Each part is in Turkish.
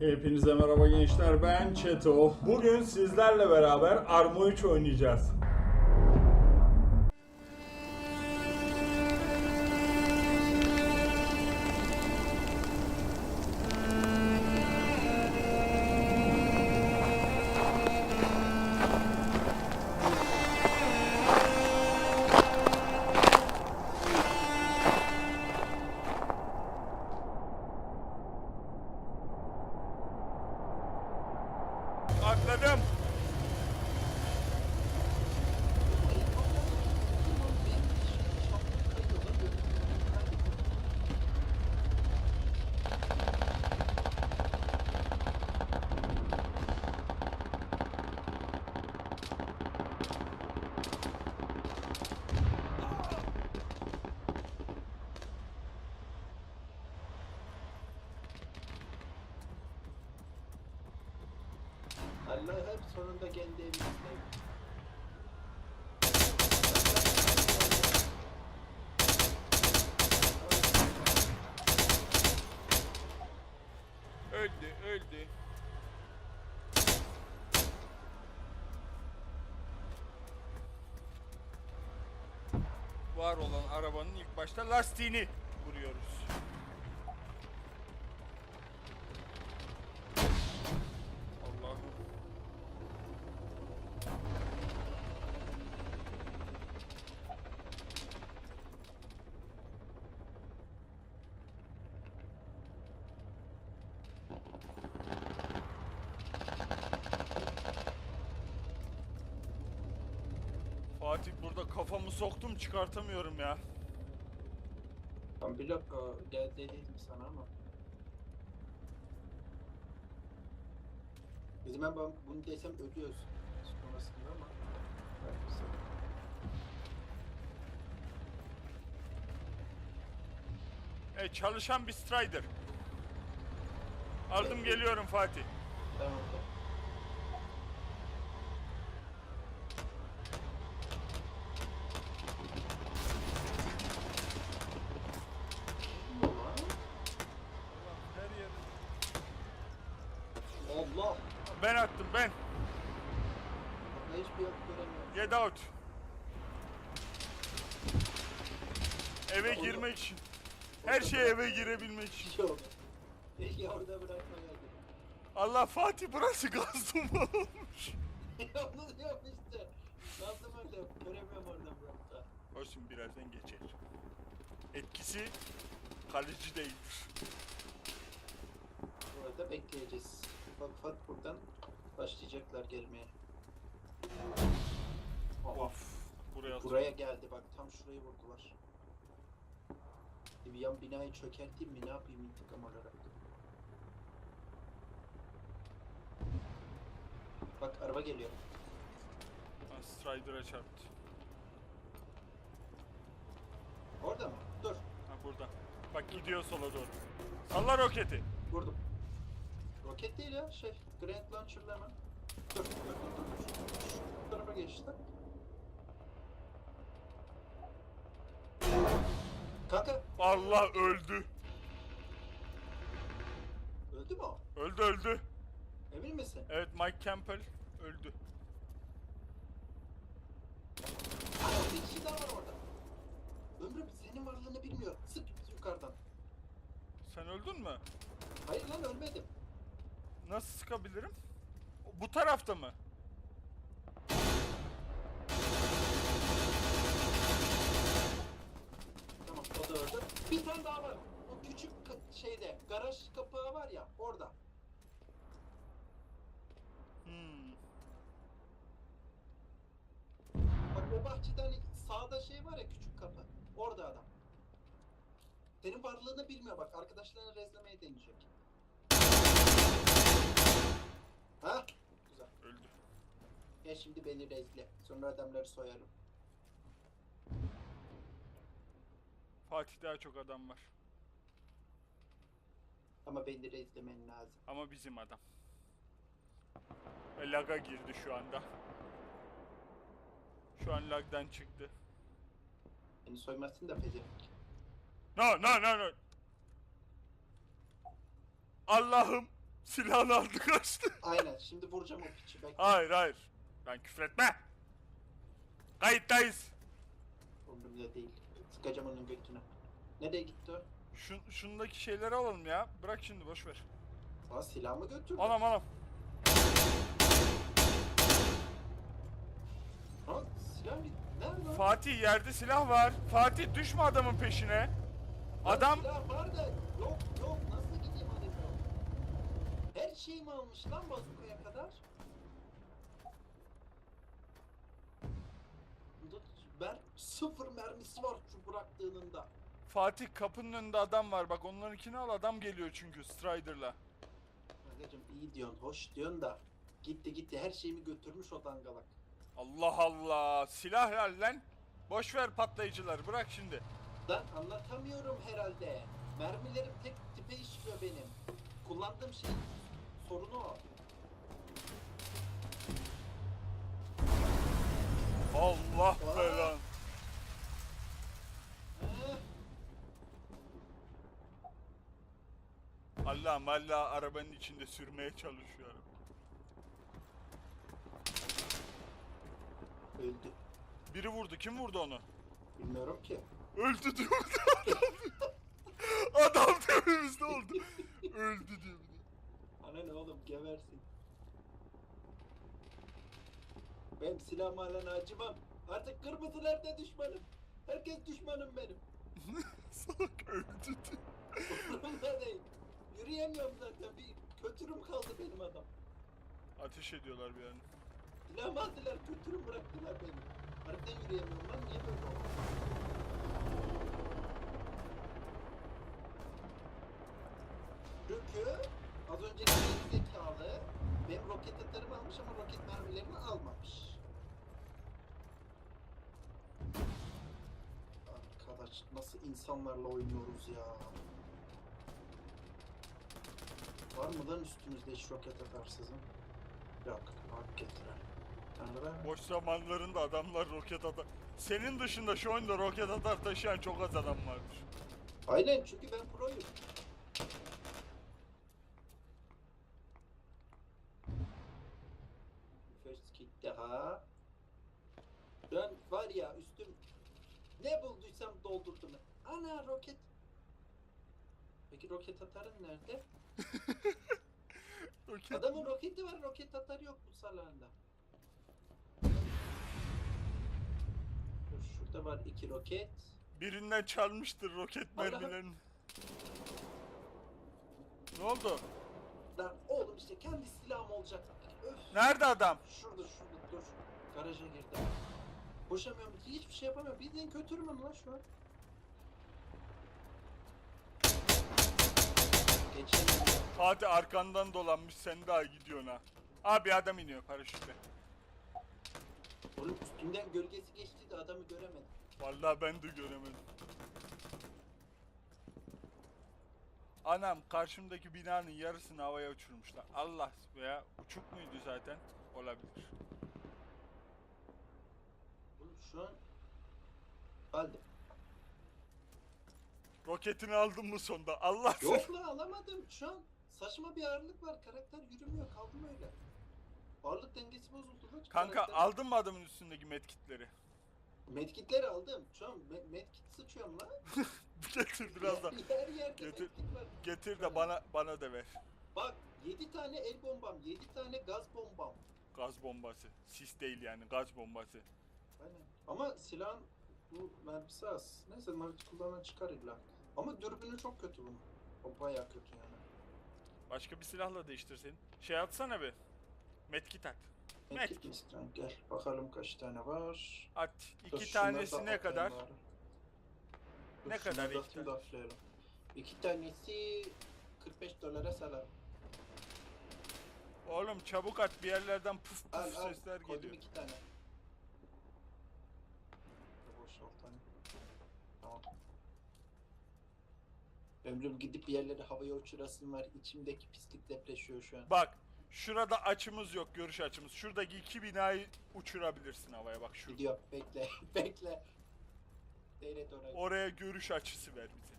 Hepinize merhaba gençler ben Çeto. Bugün sizlerle beraber Arma 3 oynayacağız. Atladım. Allah hep sonunda kendi evimizde. Öldü, öldü. Var olan arabanın ilk başta lastiğini vuruyoruz. Allah'ım. Fatih burada kafamı soktum çıkartamıyorum ya. Ben blok o, gel dediydim sana ama. Bizim ben bunu desem ölüyoruz sonrasında ama. Evet çalışan bir Strider. Aldım geliyorum Fatih. Tamam tamam. Her yer. Allah! Ben hiçbir yok göremiyorum. Get out. Eve girmek için. Her şey eve girebilmek için. Yok. Peki orada bırakma geldi. Allah Fatih burası gaz dumanı olmuş. Onu diyorum işte. Lazım öyle. Göremiyorum orada blokta. Olsun birazdan geçer. Etkisi kalıcı değildir. Burada bekleyeceğiz. Ufak ufak buradan başlayacaklar gelmeye. Of. Buraya buraya geldi bak tam şurayı vurdular. Bir yan binayı çökerteyim mi ne yapayım intikam olarak. Bak araba geliyor. Ha, Strider'a çarptı. Orada mı? Dur. Ha burada. Bak gidiyor sola doğru. Salla roketi. Vurdum. Roket değil ya şey. Grand Launcher'la hemen. Dur. Dur dur dur. dur. Şu tarafa geçti. Kanka Allah öldü. öldü mü o? Öldü öldü. Emin misin? Evet Mike Campbell öldü. Ana bir kişi daha var orada. Ömrüm senin varlığını bilmiyor. Sık yukarıdan. Sen öldün mü? Hayır lan ölmedim. Nasıl sıkabilirim? Bu tarafta mı? Tamam o da öldü. Bir tane daha var. O küçük ka- şeyde garaj kapağı var ya orada. Hmm. Bak o bahçeden hani sağda şey var ya küçük kapı. Orada adam. Senin varlığını bilmiyor bak. Arkadaşlarını rezlemeye deneyecek. Ha? Güzel. Öldü. Ya şimdi beni rezle. Sonra adamları soyarım. Fatih daha çok adam var. Ama beni rezlemen lazım. Ama bizim adam. Ve laga girdi şu anda. Şu an lagdan çıktı. Beni soymazsın da pezevenk. No no no no. Allah'ım Silahını aldı kaçtı. Aynen şimdi vuracağım o piçi bekle. Hayır hayır. Ben küfretme. Kayıttayız. Umurumda değil. Sıkacağım onun götüne. Nereye gitti o? Şun, şundaki şeyleri alalım ya. Bırak şimdi boş ver. Aa silahımı götürdü. Anam anam. Ha silah mı? Nerede? o? Fatih yerde silah var. Fatih düşme adamın peşine. Lan Adam Silah var da yok yok adeta? Her şeyimi almış lan bazukaya kadar. Mer sıfır mermisi var şu bıraktığının da. Fatih kapının önünde adam var. Bak onlarınkini al adam geliyor çünkü Strider'la. Kardeşim iyi diyorsun, hoş diyorsun da gitti gitti her şeyimi götürmüş o dangalak. Allah Allah. Silah ver lan. Boş ver patlayıcıları. Bırak şimdi. Lan anlatamıyorum herhalde. Mermilerim tek tipe işliyor benim. Kullandığım şey sorunu o. Allah Aa. belan. Allah Allah arabanın içinde sürmeye çalışıyor. öldü. Biri vurdu. Kim vurdu onu? Bilmiyorum ki. Öldü diyor. Adam tepemizde oldu. Öldü diyor bir de. Ana ne oğlum geversin. Benim silahım halen acımam. Artık kırmızılarda düşmanım. Herkes düşmanım benim. Salak öldü. Umurumda değil. Yürüyemiyorum zaten. Bir kötürüm kaldı benim adam. Ateş ediyorlar bir an. Silahımı aldılar, kötürüm bıraktılar beni. Harbiden yürüyemiyorum lan. Niye böyle oldu? Çünkü az önceki zekalı benim roket atarımı almış ama roket mermilerini almamış. Arkadaş nasıl insanlarla oynuyoruz ya. Var mı lan üstümüzde hiç roket atarsızın? Yok, getirelim. Tanrı. Boş zamanlarında adamlar roket atar. Senin dışında şu oyunda roket atar taşıyan çok az adam vardır. Aynen çünkü ben proyum. Daha. Ben var ya üstüm ne bulduysam doldurdum. Ana roket. Peki roket atarın nerede? Roket... Adamın roketi var roket atarı yok bu salağında. Dur, Şurada var iki roket. Birinden çalmıştır roket mermilerini. Ne oldu? Lan oğlum işte kendi silahım olacak. Öf. Nerede adam? Şurada şurada dur. Garaja girdim. Koşamıyorum. Hiçbir şey yapamıyorum. Bildiğin kötürümüm lan şu an. Geçemiyorum. Fatih arkandan dolanmış sen daha gidiyorsun ha. Abi adam iniyor paraşütle. Oğlum üstümden gölgesi geçti de adamı göremedim. Vallahi ben de göremedim. Anam karşımdaki binanın yarısını havaya uçurmuşlar. Allah veya uçuk muydu zaten? Olabilir. Oğlum şu an aldım. Roketini aldın mı sonda? Allah Yok la alamadım. Şu an saçma bir ağırlık var. Karakter yürümüyor. Kaldım öyle. Ağırlık dengesi bozuldu. lan. Kanka Karakter- aldın mı adamın üstündeki medkitleri? Medkitleri aldım. Şu an me- medkit sıçıyorum lan. Getir biraz da. Her yerde Getir. var. Getir de bana bana da ver. Bak 7 tane el bombam, 7 tane gaz bombam. Gaz bombası. Sis değil yani gaz bombası. Aynen. Ama silahın bu mermisi az. Neyse mermisi kullanan çıkar illa. Ama dürbünü çok kötü bunun. O baya kötü yani. Başka bir silahla değiştirsin. Şey atsana bir. Medkit at. İstiyorsun? Gel bakalım kaç tane var. At. Dur, İki şunları tanesi da ne atayım kadar? bari. Ne kadar iki tane? hafifleyelim. İki tanesi 45 dolara salar. Oğlum çabuk at bir yerlerden puf puf Al al. sesler Koydum geliyor. iki tane. Boşalt hani. Tamam. Ömrüm gidip bir yerlere havaya uçurasım var. İçimdeki pislik depreşiyor şu an. Bak şurada açımız yok görüş açımız. Şuradaki iki binayı uçurabilirsin havaya bak şu. Gidiyor. Bekle. Bekle nereye doğru? Oraya görüş açısı ver bize.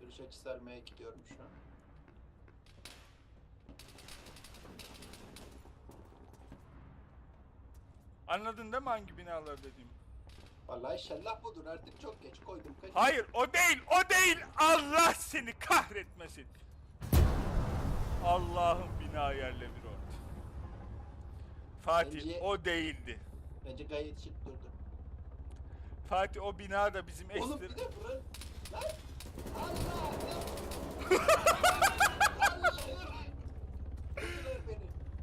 Görüş açısı almaya gidiyorum şu an. Anladın değil mi hangi binalar dediğim? Vallahi inşallah budur artık çok geç koydum kaçın. Hayır o değil o değil Allah seni kahretmesin. Allah'ım bina yerle bir oldu. Fatih Bence- o değildi. Bence gayet şık durdu. Fatih o bina da bizim Oğlum ekstra... bir de. Lan!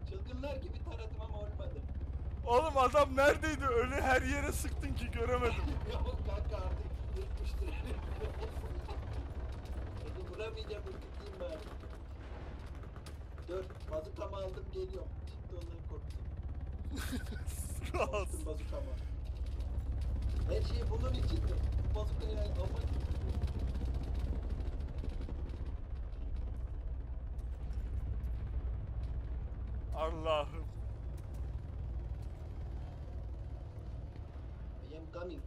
Çılgınlar gibi taradım ama olmadı. Oğlum adam neredeydi öyle her yere sıktın ki göremedim. Yok kanka artık yırtmıştır. Hadi vuramayacağım ürküteyim bari. Dur bazukamı aldım geliyorum. Şimdi ondan korktum. Rahat. Bazukamı. Her şey bunun için mi? Bu bazukayı almak Allah'ım. I am coming.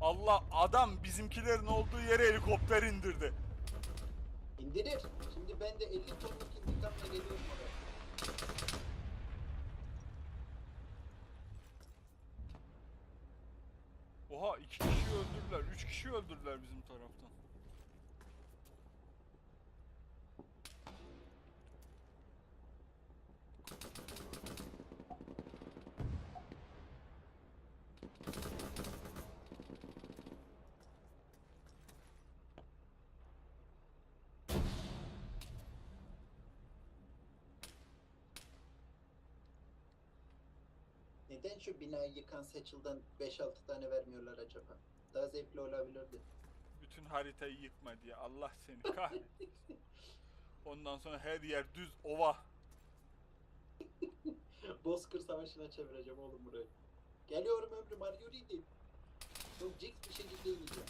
Allah adam bizimkilerin olduğu yere helikopter indirdi. İndirir. Şimdi ben de 50 tonluk intikamla geliyorum 3 kişi öldürdüler bizim taraftan. Neden şu binayı yıkan Seçil'den 5-6 tane vermiyorlar acaba? Daha zevkli olabilirdi. Bütün haritayı yıkma diye. Allah seni kahretsin. Ondan sonra her yer düz ova. Bozkır Savaşı'na çevireceğim oğlum burayı. Geliyorum ömrüm arıyor idi. Çok jigs bir şekilde ineceğim.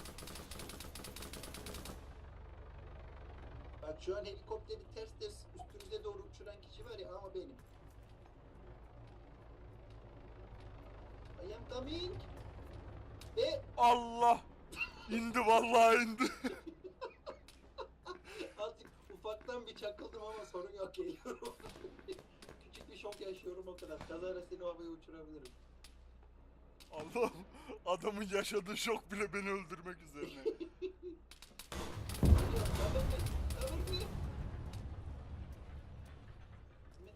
Bak şu an helikopteri ters ters üstünüze doğru uçuran kişi var ya ama benim. I am coming. Allah! İndi vallahi indi. azıcık ufaktan bir çakıldım ama sorun yok geliyorum. Küçük bir şok yaşıyorum o kadar. Kazara seni havaya uçurabilirim. Allah'ım adamın yaşadığı şok bile beni öldürmek üzerine.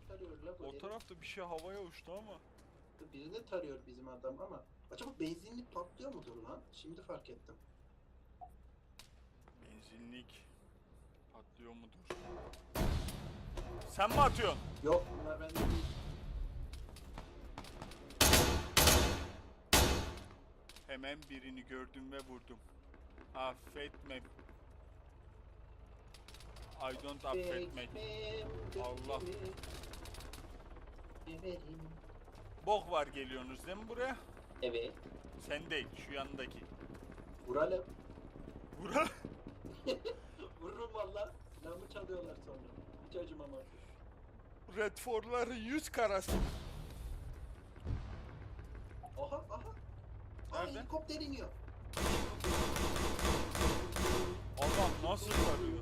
Tarıyor la bu O herif? tarafta bir şey havaya uçtu ama. Birini tarıyor bizim adam ama. Acaba benzinlik patlıyor mudur lan? Şimdi fark ettim. Benzinlik patlıyor mudur? Sen mi atıyorsun? Yok bunlar bende değil. Hemen birini gördüm ve vurdum. Affetmem. I don't affetmek. Allah. Severim. Bok var geliyorsunuz değil mi buraya? Evet. Sen değil şu yanındaki. Vuralım. Bura. Vururum valla. Silahımı çalıyorlar sonra. Hiç acımam artık. Redford'ların yüz karası. Aha aha. Aa Nerede? helikopter iniyor. Allah nasıl tarıyor?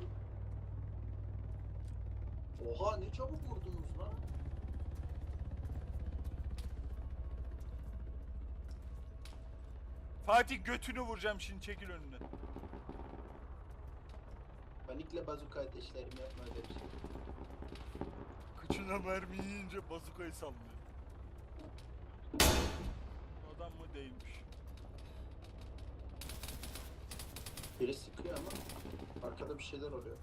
Oha ne çabuk vurdunuz Fatih götünü vuracağım şimdi çekil önüne. Panikle bazuka ateşlerim yapma öyle bir şey. Kıçına mermi yiyince bazukayı sallıyor. Adam mı değilmiş. Biri sıkıyor ama arkada bir şeyler oluyor.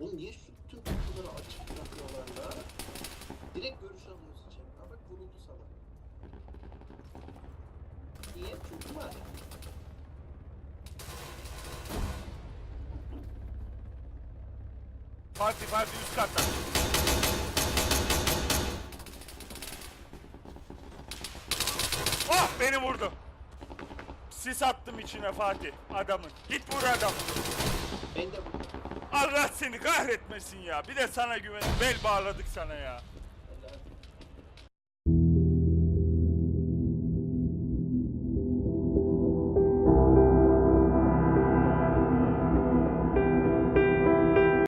Oğlum niye şu tüm kapıları açık bırakıyorlar la? Direkt görüş alıyoruz içeri. Ha bak vuruldu salak. Var ya. Fatih Fatih üst katta. Oh beni vurdu. Sis attım içine Fatih adamın. Git vur adamı. Ben de. Allah seni kahretmesin ya. Bir de sana güven bel bağladık sana ya.